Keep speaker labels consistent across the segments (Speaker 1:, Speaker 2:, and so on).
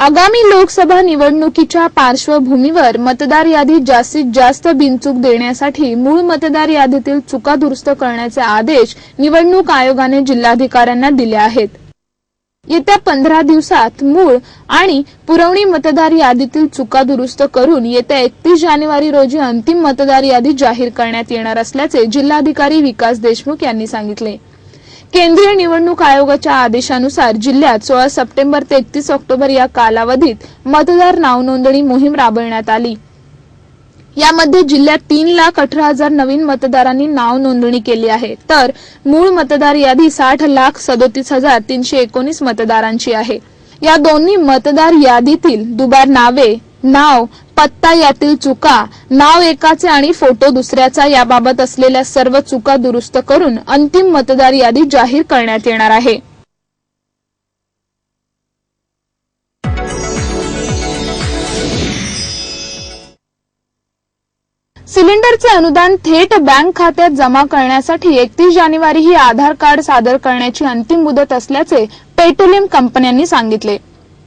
Speaker 1: आगामी लोकसभा निवडणुकीच्या पार्श्वभूमीवर मतदार यादीत जास्तीत जास्त बिनचूक देण्यासाठी मूळ मतदार यादीतील चुका दुरुस्त करण्याचे आदेश निवडणूक आयोगाने जिल्हाधिकाऱ्यांना दिले आहेत. येत्या पंधरा दिवसात मूळ आणि पुरवणी मतदार यादीतील चुका दुरुस्त करून येत्या एकतीस जानेवारी रोजी अंतिम मतदार यादी जाहीर करण्यात येणार असल्याचे जिल्हाधिकारी विकास देशमुख यांनी सांगितले. केंद्रीय निवडणूक आयोगाच्या आदेशानुसार जिल्ह्यात सोळा सप्टेंबर ते एकतीस ऑक्टोबर या कालावधीत मतदार नाव नोंदणी मोहीम राबविण्यात आली. यामध्ये जिल्ह्यात तीन लाख अठरा हजार नवीन मतदारांनी नाव नोंदणी केली आहे. तर मूळ मतदार यादी साठ लाख सदोतीस हजार तीनशे एकोणीस मतदारांची आहे. या दोन्ही मतदार यादीतील दुबार नावे नाव पत्ता यातील चुका नाव एकाचे आणि फोटो दुसऱ्याचा याबाबत असलेल्या सर्व चुका दुरुस्त करून अंतिम मतदार यादी जाहीर करण्यात येणार आहे. सिलेंडरचे अनुदान थेट बँक खात्यात जमा करण्यासाठी एकतीस जानेवारी ही आधार कार्ड सादर करण्याची अंतिम मुदत असल्याचे पेट्रोलियम कंपन्यांनी सांगितले.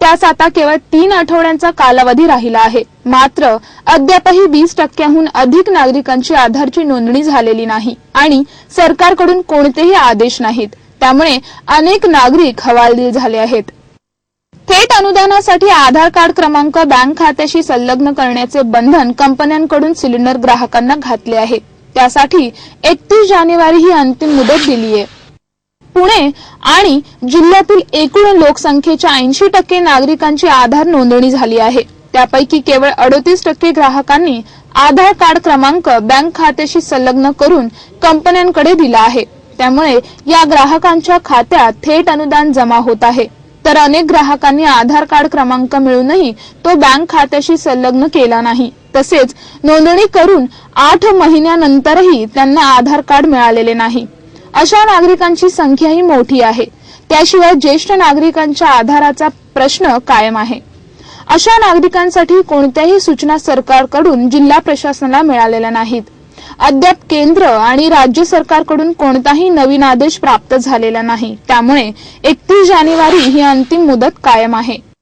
Speaker 1: त्यास आता केवळ तीन आठवड्यांचा कालावधी राहिला आहे. मात्र अद्यापही वीस टक्क्याहून अधिक नागरिकांची आधारची नोंदणी झालेली नाही आणि सरकारकडून कोणतेही आदेश नाहीत. त्यामुळे अनेक नागरिक हवालदिल झाले आहेत. थेट अनुदानासाठी आधार कार्ड क्रमांक बँक खात्याशी संलग्न करण्याचे बंधन कंपन्यांकडून सिलेंडर ग्राहकांना घातले आहे. त्यासाठी एकतीस जानेवारी ही अंतिम मुदत दिली आहे पुणे आणि जिल्ह्यातील एकूण लोकसंख्येच्या ऐंशी टक्के नागरिकांची आधार नोंदणी झाली आहे. त्यापैकी केवळ अडतीस टक्के ग्राहकांनी आधार कार्ड क्रमांक बँक खात्याशी संलग्न करून कंपन्यांकडे दिला आहे. त्यामुळे या ग्राहकांच्या खात्यात थेट अनुदान जमा होत आहे. तर अनेक ग्राहकांनी आधार कार्ड क्रमांक मिळूनही तो बँक खात्याशी संलग्न केला नाही. तसेच नोंदणी करून आठ महिन्यानंतरही त्यांना आधार कार्ड मिळालेले नाही. अशा नागरिकांची संख्याही मोठी आहे. त्याशिवाय ज्येष्ठ नागरिकांच्या आधाराचा प्रश्न कायम आहे. अशा नागरिकांसाठी कोणत्याही सूचना सरकारकडून जिल्हा प्रशासनाला मिळालेल्या नाहीत. अद्याप केंद्र आणि राज्य सरकारकडून कोणताही नवीन आदेश प्राप्त झालेला नाही. त्यामुळे एकतीस जानेवारी ही अंतिम मुदत कायम आहे.